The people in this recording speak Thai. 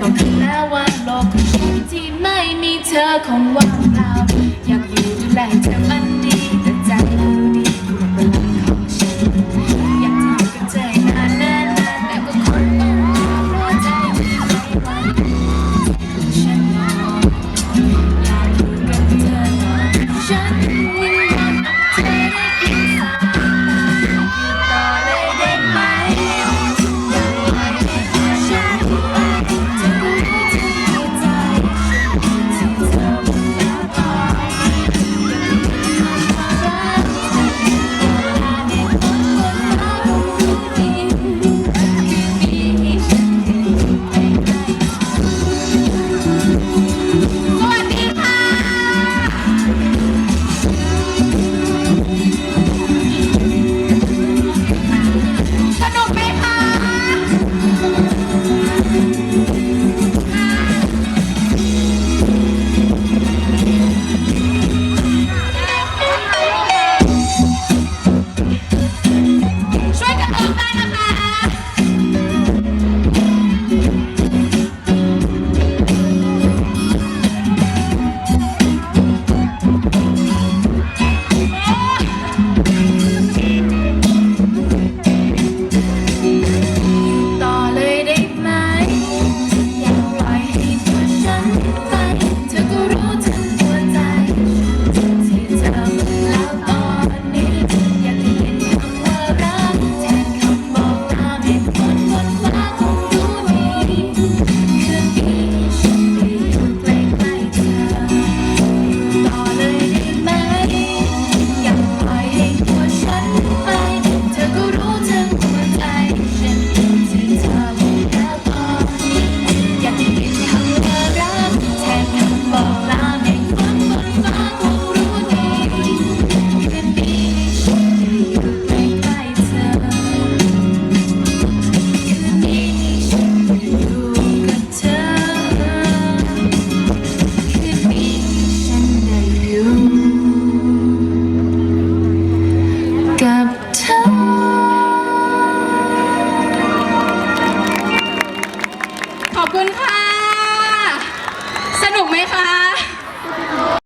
บอกเธอแล้วว่าโลกของฉัที่ไม่มีเธอคงว่าง